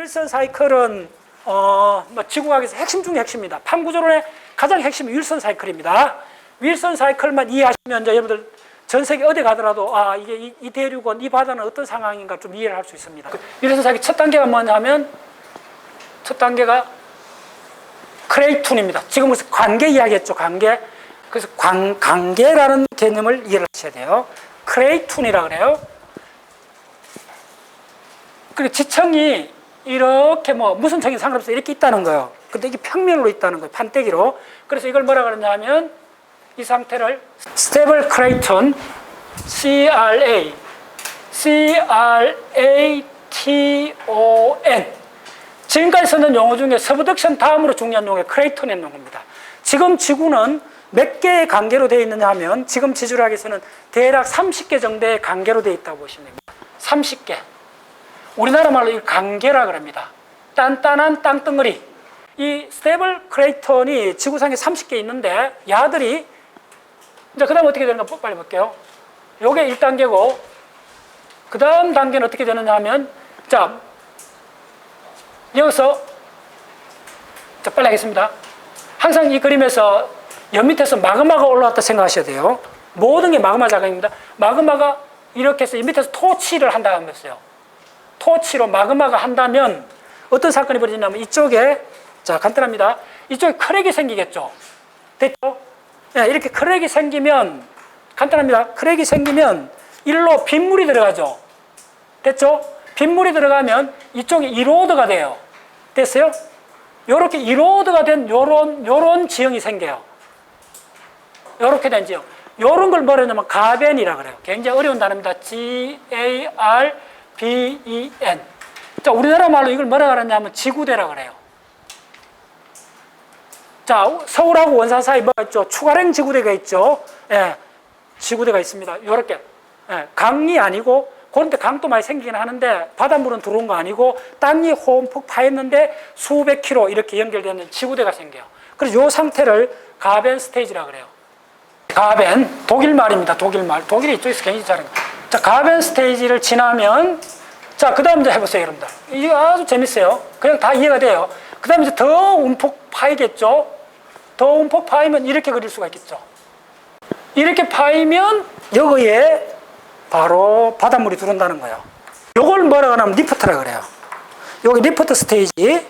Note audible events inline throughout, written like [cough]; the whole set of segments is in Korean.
윌슨 사이클은 어, 뭐 지구과학에서 핵심 중의 핵심입니다. 판구조론의 가장 핵심이 윌슨 사이클입니다. 윌슨 사이클만 이해하시면 이제 여러분들 전 세계 어디 가더라도 아 이게 이, 이 대륙은 이 바다는 어떤 상황인가 좀 이해를 할 수 있습니다. 그 윌슨 사이클 첫 단계가 뭐냐면 첫 단계가 크레이툰입니다. 지금 무슨 관계 이야기했죠, 관계. 그래서 관, 관계라는 개념을 이해를 하셔야 돼요. 크레이툰이라 그래요. 그리고 지층이 이렇게 뭐 무슨 청이 상관없어 이렇게 있다는 거예요. 근데 이게 평면으로 있다는 거예요. 판때기로. 그래서 이걸 뭐라 그러냐 하면 이 상태를 스테블 크레이톤 CRA CRATON 지금까지 쓰는 용어 중에 서브덕션 다음으로 중요한 용어가 크레이톤의 용어입니다. 지금 지구는 몇 개의 관계로 되어 있느냐 하면 지금 지질학에서는 대략 30개 정도의 관계로 되어 있다고 보시면 됩니다. 30개. 우리나라 말로 이 관계라 그럽니다. 단단한 땅덩어리. 이 스테이블 크레이톤이 지구상에 30개 있는데 야들이 이제 그다음 어떻게 되는가 빨리 볼게요. 요게 1단계고 그 다음 단계는 어떻게 되느냐 하면 자 여기서 자 빨리 하겠습니다. 항상 이 그림에서 연 밑에서 마그마가 올라왔다 생각하셔야 돼요. 모든 게 마그마 자강입니다. 마그마가 이렇게 해서 이 밑에서 토치를 한다 하면서요. 토치로 마그마가 한다면 어떤 사건이 벌어지냐면 이쪽에 자 간단합니다. 이쪽에 크랙이 생기겠죠. 됐죠? 예, 이렇게 크랙이 생기면 간단합니다. 크랙이 생기면 일로 빗물이 들어가죠. 됐죠? 빗물이 들어가면 이쪽이 이로드가 돼요. 됐어요? 요렇게 이로드가 된 요런 요런 지형이 생겨요. 요렇게 된 지형. 요런 걸 뭐라 하냐면 가벤이라 그래요. 굉장히 어려운 단어입니다. G A R B E N. 자, 우리나라 말로 이걸 뭐라 그러냐면 지구대라 그래요. 자, 서울하고 원산 사이 뭐가 있죠? 추가랭 지구대가 있죠. 예. 지구대가 있습니다. 요렇게. 예, 강이 아니고 그런데 강도 많이 생기긴 하는데 바닷물은 들어온 거 아니고 땅이 홈폭 파였는데 수백 킬로 이렇게 연결되는 지구대가 생겨요. 그래서 요 상태를 가벤 스테이지라 그래요. 가벤 독일 말입니다. 독일 말. 독일이 이쪽에서 굉장히 잘해요. 자, 가벤 스테이지를 지나면 자, 그 다음 이제 해보세요, 여러분들. 이거 아주 재밌어요. 그냥 다 이해가 돼요. 그 다음 이제 더 움푹 파이겠죠. 더 움푹 파이면 이렇게 그릴 수가 있겠죠. 이렇게 파이면 여기에 바로 바닷물이 들어온다는 거예요. 요걸 뭐라고 하냐면 리프트라 그래요. 여기 리프트 스테이지,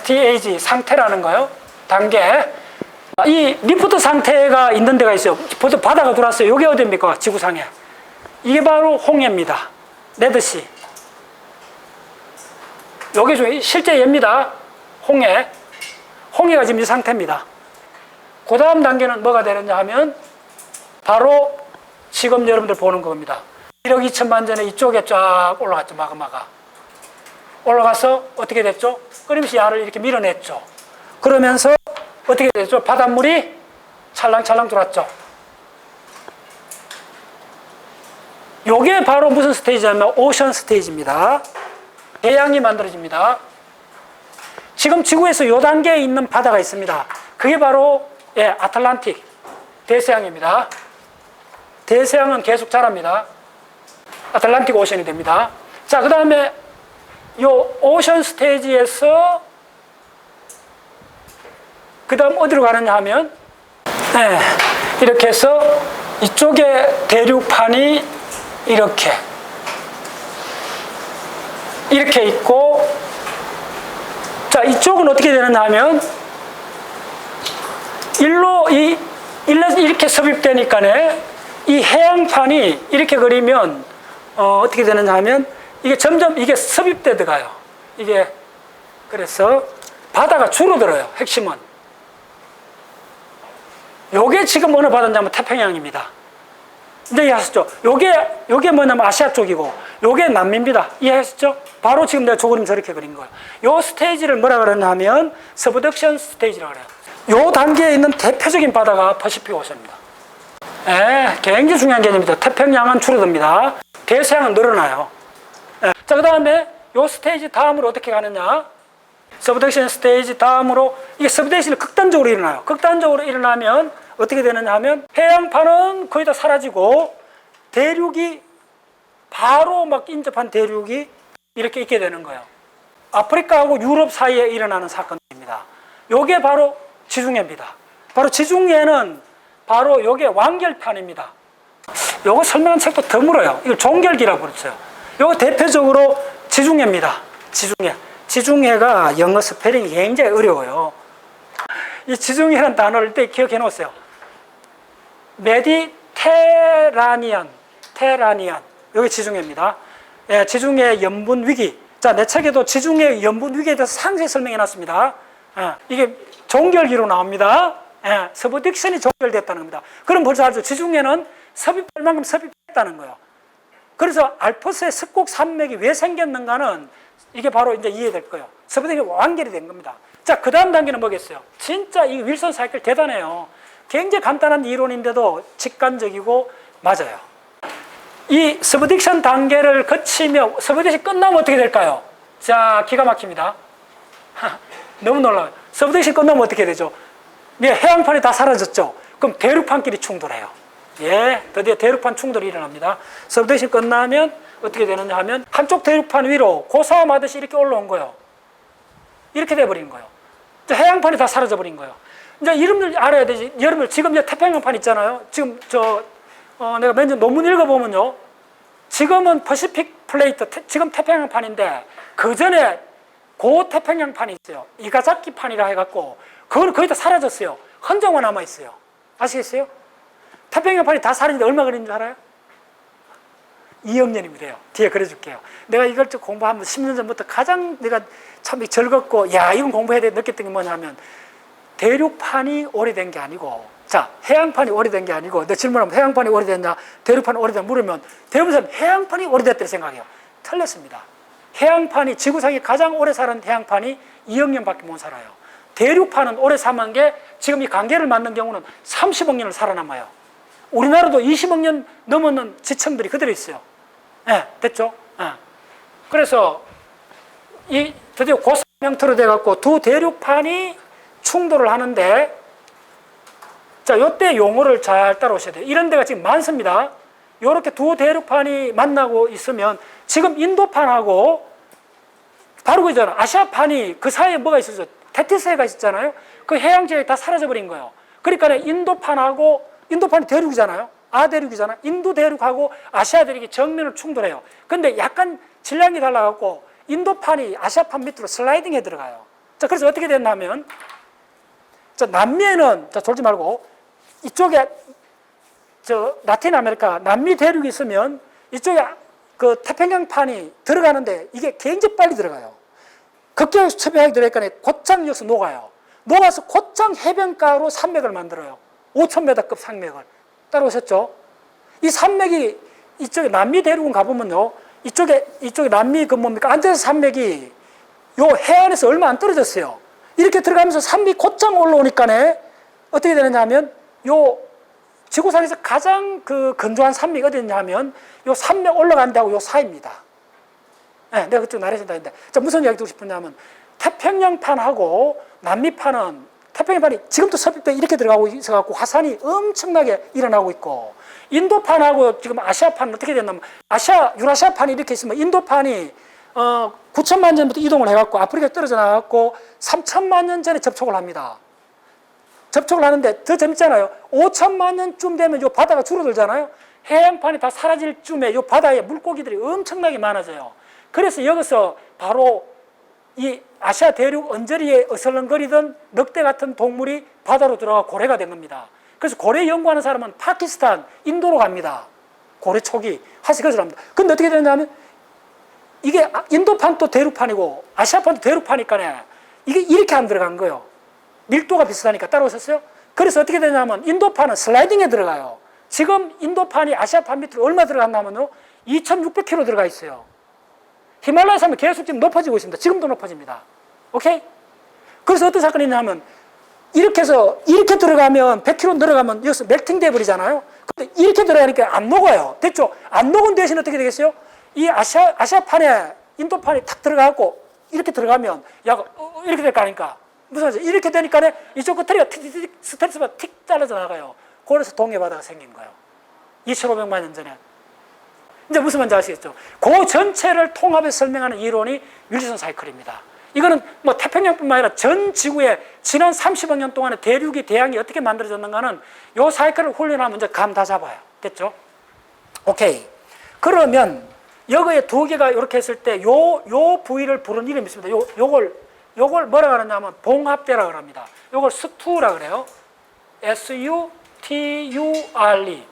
스테이지 상태라는 거예요. 단계. 이 리프트 상태가 있는 데가 있어요. 벌써 바다가 들어왔어요. 이게 어디입니까? 지구상에. 이게 바로 홍해입니다. 레드시. 여기 좀 실제 얘입니다. 홍해. 홍해가 지금 이 상태입니다. 그 다음 단계는 뭐가 되느냐 하면 바로 지금 여러분들 보는 겁니다. 1억 2천만 전에 이쪽에 쫙 올라갔죠, 마그마가. 올라가서 어떻게 됐죠? 끊임없이 야를 이렇게 밀어냈죠. 그러면서 어떻게 됐죠? 바닷물이 찰랑찰랑 들어왔죠. 요게 바로 무슨 스테이지냐면 오션 스테이지입니다. 대양이 만들어집니다. 지금 지구에서 요 단계에 있는 바다가 있습니다. 그게 바로 예, 아틀란틱 대서양입니다. 대서양은 계속 자랍니다. 아틀란틱 오션이 됩니다. 자, 그 다음에 요 오션 스테이지에서 그 다음 어디로 가느냐 하면 네, 이렇게 해서 이쪽에 대륙판이 이렇게 이렇게 있고 자 이쪽은 어떻게 되느냐 하면 일로 이 일로 이렇게 섭입되니까네 이 해양판이 이렇게 그리면 어, 어떻게 되느냐 하면 이게 점점 이게 섭입돼 들어가요. 이게 그래서 바다가 줄어들어요. 핵심은. 요게 지금 어느 바다냐면 태평양입니다. 이제 이해하셨죠? 요게 요게 뭐냐면 아시아 쪽이고 요게 남미입니다. 이해하셨죠? 바로 지금 내가 저 그림 저렇게 그린 거예요. 요 스테이지를 뭐라 그러냐 하면 서브덕션 스테이지라고 그래요. 요 단계에 있는 대표적인 바다가 퍼시픽 오션입니다. 예, 굉장히 중요한 개념입니다. 태평양은 줄어듭니다. 대서양은 늘어나요. 예. 자, 그 다음에 요 스테이지 다음으로 어떻게 가느냐? 서브덕션 스테이지 다음으로 이게 서브덕션이 극단적으로 일어나요. 극단적으로 일어나면 어떻게 되느냐 하면 해양판은 거의 다 사라지고 대륙이 바로 막 인접한 대륙이 이렇게 있게 되는 거예요. 아프리카하고 유럽 사이에 일어나는 사건입니다. 요게 바로 지중해입니다. 바로 지중해는 바로 요게 완결판입니다. 요거 설명한 책도 드물어요. 이걸 종결기라고 그랬어요. 요거 대표적으로 지중해입니다. 지중해. 지중해가 영어 스페링이 굉장히 어려워요. 이 지중해라는 단어를 때 기억해 놓으세요. 메디테라니안, 테라니안. 여기 지중해입니다. 예, 지중해 염분 위기. 자, 내 책에도 지중해 염분 위기에 대해서 상세히 설명해 놨습니다. 예, 이게 종결기로 나옵니다. 예, 서브딕션이 종결됐다는 겁니다. 그럼 벌써 알죠? 지중해는 섭입할 만큼 섭입했다는 거예요. 그래서 알프스의 석곡 산맥이 왜 생겼는가는 이게 바로 이제 이해될 거예요. 서브딕이 완결이 된 겁니다. 자, 그 다음 단계는 뭐겠어요? 진짜 이 윌슨 사이클 대단해요. 굉장히 간단한 이론인데도 직관적이고 맞아요. 이 서브딕션 단계를 거치며 서브딕션이 끝나면 어떻게 될까요? 자, 기가 막힙니다. [laughs] 너무 놀라워요. 서브딕션이 끝나면 어떻게 되죠? 네, 해양판이 다 사라졌죠? 그럼 대륙판끼리 충돌해요. 예, 드디어 대륙판 충돌이 일어납니다. 서브딕션 끝나면 어떻게 되느냐 하면 한쪽 대륙판 위로 고사하듯이 이렇게 올라온 거예요. 이렇게 돼버린 거예요. 해양판이 다 사라져버린 거예요. 이제 이름을 알아야 되지. 여러분, 지금 이제 태평양판 있잖아요. 지금 저, 어, 내가 맨날 논문 읽어보면요. 지금은 퍼시픽 플레이트, 태- 지금 태평양판인데, 그 전에 고 태평양판이 있어요. 이가자키판이라 해갖고, 그건 거의 다 사라졌어요. 흔적만 남아 있어요. 아시겠어요? 태평양판이 다 사라진데 얼마 걸린 줄 알아요? 2억 년이면 돼요. 뒤에 그려줄게요. 내가 이걸 좀 공부하면 10년 전부터 가장 내가 참 즐겁고, 야, 이건 공부해야 돼 느꼈던 게 뭐냐면, 대륙판이 오래된 게 아니고, 자, 해양판이 오래된 게 아니고, 내 질문하면 해양판이 오래됐냐, 대륙판이 오래됐냐 물으면, 대부분 사람 해양판이 오래됐다고 생각해요. 틀렸습니다. 해양판이, 지구상에 가장 오래 사는 해양판이 2억 년밖에 못 살아요. 대륙판은 오래 사는 게 지금 이 관계를 맞는 경우는 30억 년을 살아남아요. 우리나라도 20억 년 넘었는 지층들이 그대로 있어요. 예, 됐죠? 예. 그래서 이 드디어 고사명토로 돼갖고 두 대륙판이 충돌을 하는데 자, 요때 용어를 잘 따라오셔야 돼요. 이런 데가 지금 많습니다. 요렇게 두 대륙판이 만나고 있으면 지금 인도판하고 바로 그잖아. 아시아판이 그 사이에 뭐가 있었죠? 테티스해가 있었잖아요. 그 해양 지역이 다 사라져버린 거예요. 그러니까 인도판하고 인도판이 대륙이잖아요. 아대륙이잖아. 인도 대륙하고 아시아 대륙이 정면을 충돌해요. 근데 약간 질량이 달라갖고 인도판이 아시아판 밑으로 슬라이딩해 들어가요. 자, 그래서 어떻게 됐냐면 자, 남미에는 자, 졸지 말고 이쪽에 저 라틴 아메리카 남미 대륙이 있으면 이쪽에 그 태평양판이 들어가는데 이게 굉장히 빨리 들어가요. 극경에서 첩약이 들어가니까 곧장 여기서 녹아요. 녹아서 곧장 해변가로 산맥을 만들어요. 5,000m급 산맥을. 따라오셨죠? 이 산맥이 이쪽에 남미 대륙은 가보면요. 이쪽에, 이쪽에 남미 그 뭡니까? 안데스 산맥이 요 해안에서 얼마 안 떨어졌어요. 이렇게 들어가면서 산맥이 곧장 올라오니까네 어떻게 되느냐 하면 요 지구상에서 가장 그 건조한 산맥이 어디냐 하면 요 산맥 올라간 데하고 요 사이입니다. 네, 내가 그쪽 나래신다 했는데. 자, 무슨 이야기 듣고 싶냐면 태평양판하고 남미판은 태평양판이 지금도 서쪽에 이렇게 들어가고 있어갖고 화산이 엄청나게 일어나고 있고 인도판하고 지금 아시아판은 어떻게 됐냐면 아시아, 유라시아판이 이렇게 있으면 인도판이 어, 9천만 년부터 이동을 해갖고 아프리카에 떨어져 나갔고 3천만 년 전에 접촉을 합니다. 접촉을 하는데 더 재밌잖아요. 5천만 년쯤 되면 요 바다가 줄어들잖아요. 해양판이 다 사라질 쯤에 요 바다에 물고기들이 엄청나게 많아져요. 그래서 여기서 바로 이 아시아 대륙 언저리에 어슬렁거리던 늑대 같은 동물이 바다로 들어가 고래가 된 겁니다. 그래서 고래 연구하는 사람은 파키스탄, 인도로 갑니다. 고래 초기 하시것을 합니다. 근데 어떻게 되냐면 이게 아- 인도판도 대륙판이고 아시아판도 대륙판이니까 이게 이렇게 안 들어간 거예요. 밀도가 비슷하니까 따라오셨어요? 그래서 어떻게 되냐면 인도판은 슬라이딩에 들어가요. 지금 인도판이 아시아판 밑으로 얼마 들어갔냐면요. 2,600km 들어가 있어요. 히말라야 산맥 계속 지금 높아지고 있습니다. 지금도 높아집니다. 오케이? 그래서 어떤 사건이 있냐면 이렇게 해서 이렇게 들어가면 100km 들어가면 여기서 멜팅 돼 버리잖아요. 근데 이렇게 들어가니까 안 녹아요. 됐죠? 안 녹은 대신 어떻게 되겠어요? 이 아시아 아시아판에 인도판이 탁 들어가고 이렇게 들어가면 약 어, 이렇게 될거 아닙니까? 무슨 말이죠? 이렇게 되니까 이쪽 끝머리가 틱틱틱 스트레스가 틱 잘라져 나가요. 그래서 동해 바다가 생긴 거예요. 2,500만 년 전에. 이제 무슨 말인지 아시겠죠? 그 전체를 통합해서 설명하는 이론이 윌슨 사이클입니다. 이거는 뭐 태평양뿐만 아니라 전 지구에 지난 30억 년 동안에 대륙이 대양이 어떻게 만들어졌는가는 요 사이클을 훈련하면 이제 감 다 잡아요. 됐죠? 오케이. 그러면 여기에 두 개가 이렇게 했을 때 요 요 부위를 부르는 이름이 있습니다. 요 요걸 요걸 뭐라 그러냐면 봉합대라 그럽니다. 요걸 스투라 그래요. S U T U R E.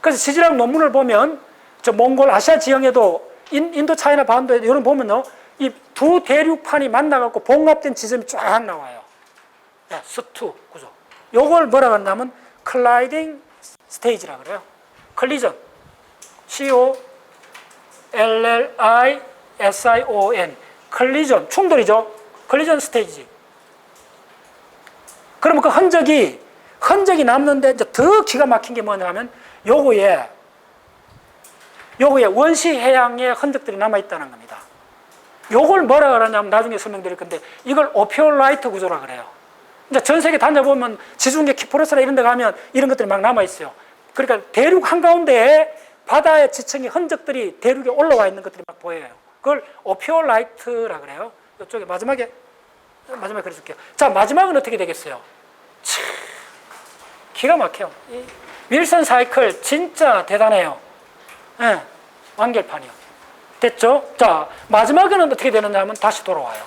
그래서 지질학 논문을 보면 저 몽골 아시아 지형에도 인, 인도 차이나 반도에 이런 보면요. 이 두 대륙판이 만나 갖고 봉합된 지점이 쫙 나와요. 네, 스투 구조. 요걸 뭐라 그러냐면 클라이딩 스테이지라 그래요. 클리전. C O L L I S I O N. 클리전 충돌이죠. 클리전 스테이지. 그러면 그 흔적이 흔적이 남는데 이제 더 기가 막힌 게 뭐냐면 요거에 요거에 원시 해양의 흔적들이 남아 있다는 겁니다. 요걸 뭐라 그러냐면 나중에 설명드릴 건데 이걸 오피올라이트 구조라 그래요. 이제 전 세계 다녀보면 지중해 키프로스나 이런 데 가면 이런 것들이 막 남아 있어요. 그러니까 대륙 한가운데에 바다의 지층의 흔적들이 대륙에 올라와 있는 것들이 막 보여요. 그걸 오피올라이트라 그래요. 이쪽에 마지막에 마지막에 그려줄게요. 자 마지막은 어떻게 되겠어요? 참, 기가 막혀요. 이 윌슨 사이클 진짜 대단해요. 예, 완결판이요. 됐죠? 자 마지막에는 어떻게 되느냐 하면 다시 돌아와요.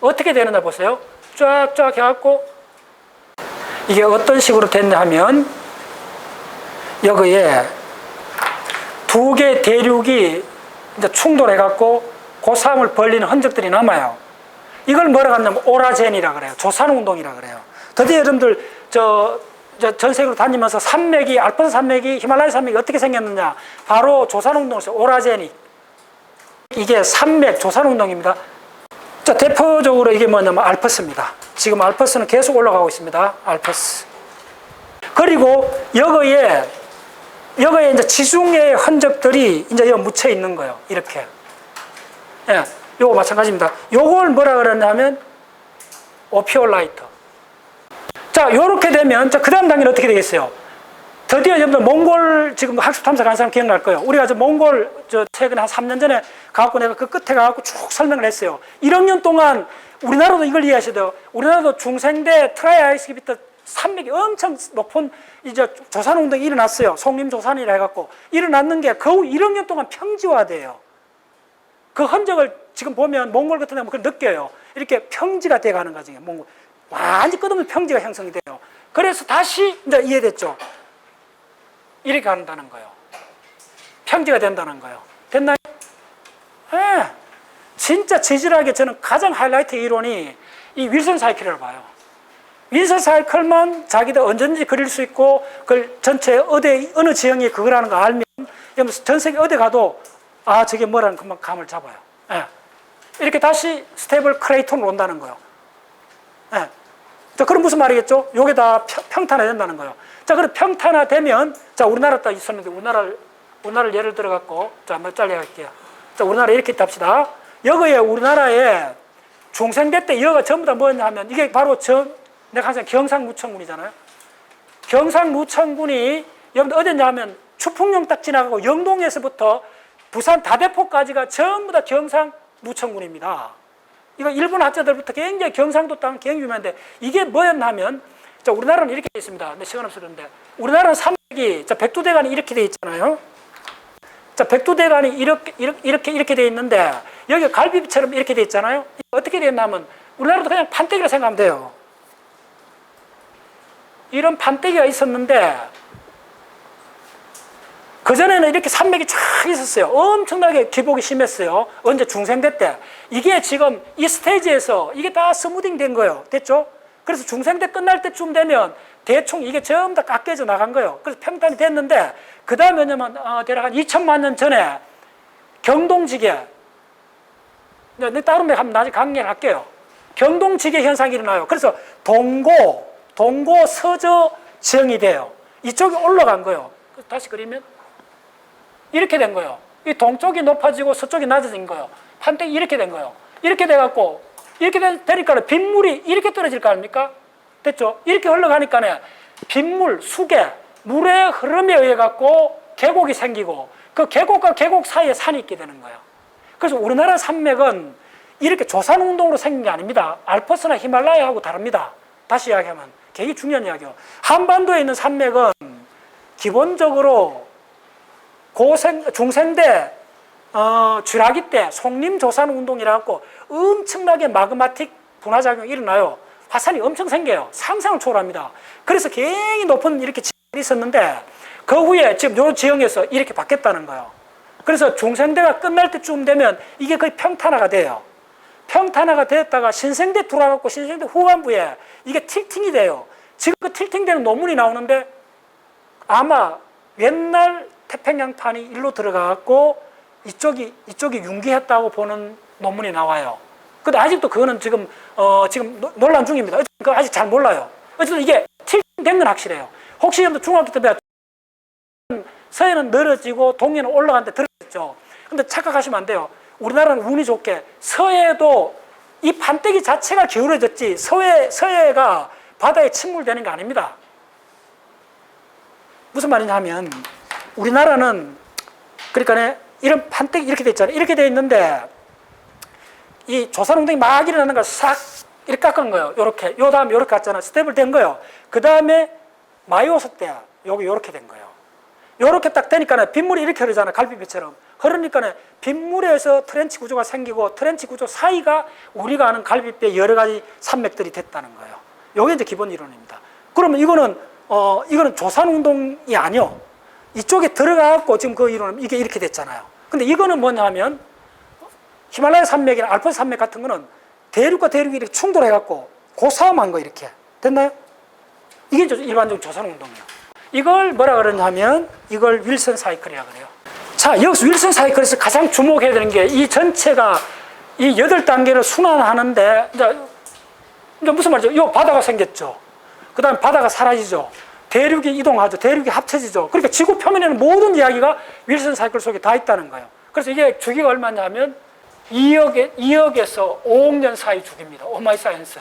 어떻게 되느냐 보세요. 쫙쫙 해갖고 이게 어떤 식으로 됐냐 하면 여기에 두 개 대륙이 이제 충돌해갖고 고삼을 벌리는 흔적들이 남아요. 이걸 뭐라 하냐면 오라젠이라 그래요. 조산운동이라 그래요. 드디어 여러분들 저, 저 전 세계로 다니면서 산맥이 알프스 산맥이 히말라야 산맥이 어떻게 생겼느냐? 바로 조산운동에서 오라젠이 이게 산맥 조산운동입니다. 자 대표적으로 이게 뭐냐면 알프스입니다. 지금 알프스는 계속 올라가고 있습니다. 알프스. 그리고 여기에 여기에 이제 지중해의 흔적들이 이제 여기 묻혀 있는 거예요. 이렇게. 예, 요거 마찬가지입니다. 요걸 뭐라 그러냐면 오피올라이트. 자, 요렇게 되면 자, 그다음 단계는 어떻게 되겠어요? 드디어 여러분들 몽골 지금 학습 탐사 간 사람 기억날 거예요. 우리가 저 몽골 저 최근에 한 3년 전에 가갖고 내가 그 끝에 가갖고 쭉 설명을 했어요. 1학년 동안 우리나라도 이걸 이해하셔야 돼요. 우리나라도 중생대 트라이 아이스기부터 산맥이 엄청 높은 이제 조산 운동이 일어났어요. 송림 조산이라 해갖고 일어났는 게 겨우 1학년 동안 평지화돼요. 그 흔적을 지금 보면 몽골 같은 데 보면 느껴요. 이렇게 평지가 돼 가는 과정이에요. 몽골. 완전 끝없는 평지가 형성이 돼요. 그래서 다시 이제 이해됐죠. 이렇게 간다는 거예요. 평지가 된다는 거예요. 됐나요? 예. 진짜 지질하게 저는 가장 하이라이트 이론이 이 윌슨 사이클이라고 봐요. 윌슨 사이클만 자기들 언제든지 그릴 수 있고 그걸 전체 어디 어느 지형이 그거라는 거 알면 전 세계 어디 가도 아 저게 뭐라는 금방 감을 잡아요. 예. 이렇게 다시 스테이블 크레이톤으로 온다는 거예요. 예. 자, 그럼 무슨 말이겠죠? 요게 다 평- 평탄화 된다는 거예요. 자, 그럼 평탄화 되면, 자, 우리나라 딱 있었는데, 우리나라를, 우리나라를 예를 들어갖고, 자, 한번 잘라갈게요. 자, 우리나라 이렇게 합시다. 여기에 우리나라에 중생대 때 여가 전부 다 뭐였냐 하면, 이게 바로 저, 내가 항상 경상무청군이잖아요. 경상무청군이, 여러분들 어딨냐 하면, 추풍령 딱 지나가고, 영동에서부터 부산 다대포까지가 전부 다 경상 무청군입니다. 이거 일본 학자들부터 굉장히 경상도 땅 굉장히 유명한데 이게 뭐였나 하면 자 우리나라는 이렇게 돼 있습니다. 근데 시간 그런데 우리나라는 산맥이 자 백두대간이 이렇게 돼 있잖아요. 자 백두대간이 이렇게 이렇게 이렇게 돼 있는데 여기 갈비처럼 이렇게 돼 있잖아요. 어떻게 됐냐면 우리나라도 그냥 판때기라 생각하면 돼요. 이런 판때기가 있었는데 그전에는 이렇게 산맥이 쫙 있었어요. 엄청나게 기복이 심했어요. 언제 중생대 때. 이게 지금 이 스테이지에서 이게 다 스무딩 된 거예요. 됐죠? 그래서 중생대 끝날 때쯤 되면 대충 이게 전부 다 깎여져 나간 거예요. 그래서 평탄이 됐는데, 그 다음에 왜냐면, 어, 대략 한 2천만 년 전에 경동지계, 네, 네, 다른 데 한번 나중에 강의를 할게요. 경동지계 현상이 일어나요. 그래서 동고, 동고 서저 지형이 돼요. 이쪽이 올라간 거예요. 다시 그리면 이렇게 된 거예요. 이 동쪽이 높아지고 서쪽이 낮아진 거예요. 판때기 이렇게 된 거예요. 이렇게 돼갖고 이렇게 되- 되니까 빗물이 이렇게 떨어질 거 아닙니까? 됐죠? 이렇게 흘러가니까 빗물, 수계, 물의 흐름에 의해 갖고 계곡이 생기고 그 계곡과 계곡 사이에 산이 있게 되는 거예요. 그래서 우리나라 산맥은 이렇게 조산 운동으로 생긴 게 아닙니다. 알프스나 히말라야하고 다릅니다. 다시 이야기하면 되게 중요한 이야기요. 한반도에 있는 산맥은 기본적으로 고생 중생대 어, 쥐라기 때 송림 조산 운동이라고 엄청나게 마그마틱 분화작용이 일어나요. 화산이 엄청 생겨요. 상상을 초월합니다. 그래서 굉장히 높은 이렇게 지형이 있었는데 그 후에 지금 요 지형에서 이렇게 바뀌었다는 거예요. 그래서 중생대가 끝날 때쯤 되면 이게 거의 평탄화가 돼요. 평탄화가 됐다가 신생대 들어와갖고 신생대 후반부에 이게 틸팅이 돼요. 지금 그 틸팅되는 논문이 나오는데 아마 옛날 태평양판이 일로 들어가갖고 이쪽이 이쪽이 융기했다고 보는 논문이 나와요. 근데 아직도 그거는 지금 어 지금 노- 논란 중입니다. 그 아직 잘 몰라요. 어쨌든 이게 틸팅된 건 확실해요. 혹시 여러분 중학교 때 서해는 늘어지고 동해는 올라가는데 들어졌죠. 근데 착각하시면 안 돼요. 우리나라는 운이 좋게 서해도 이 판때기 자체가 기울어졌지 서해 서해가 바다에 침몰되는 게 아닙니다. 무슨 말이냐 하면 우리나라는 그러니까 이런 판때기 이렇게 돼 있잖아요. 이렇게 돼 있는데 이 조선운동이 막 일어나는 걸 싹 이렇게 깎은 거예요. 요렇게. 요 다음에 요렇게 갔잖아요. 스텝을 된 거예요. 그 다음에 마이오스 때 요게 요렇게 된 거예요. 요렇게 딱 되니까 빗물이 이렇게 흐르잖아요. 갈비뼈처럼. 흐르니까 빗물에서 트렌치 구조가 생기고 트렌치 구조 사이가 우리가 아는 갈비뼈 여러 가지 산맥들이 됐다는 거예요. 요게 이제 기본 이론입니다. 그러면 이거는 어 이거는 조산 운동이 아니요. 이쪽에 들어가고 지금 그 이론은 이게 이렇게 됐잖아요. 근데 이거는 뭐냐면 히말라야 산맥이나 알프스 산맥 같은 거는 대륙과 대륙이 이렇게 충돌해 갖고 고싸움한 거 이렇게 됐나요? 이게 저- 일반적인 조선 운동이에요. 이걸 뭐라 그러냐면 이걸 윌슨 사이클이라 그래요. 자, 여기서 윌슨 사이클에서 가장 주목해야 되는 게 이 전체가 이 여덟 단계를 순환하는데 이제, 무슨 말이죠? 이 바다가 생겼죠. 그다음 에 바다가 사라지죠. 대륙이 이동하죠. 대륙이 합쳐지죠. 그러니까 지구 표면에는 모든 이야기가 윌슨 사이클 속에 다 있다는 거예요. 그래서 이게 주기가 얼마냐면 2억에, 2억에서 5억 년 사이 주기입니다. 오마이 사이언스.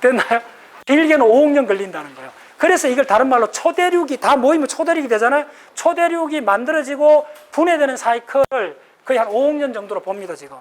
됐나요? 길게는 5억 년 걸린다는 거예요. 그래서 이걸 다른 말로 초대륙이 다 모이면 초대륙이 되잖아요. 초대륙이 만들어지고 분해되는 사이클을 거의 한 5억 년 정도로 봅니다, 지금.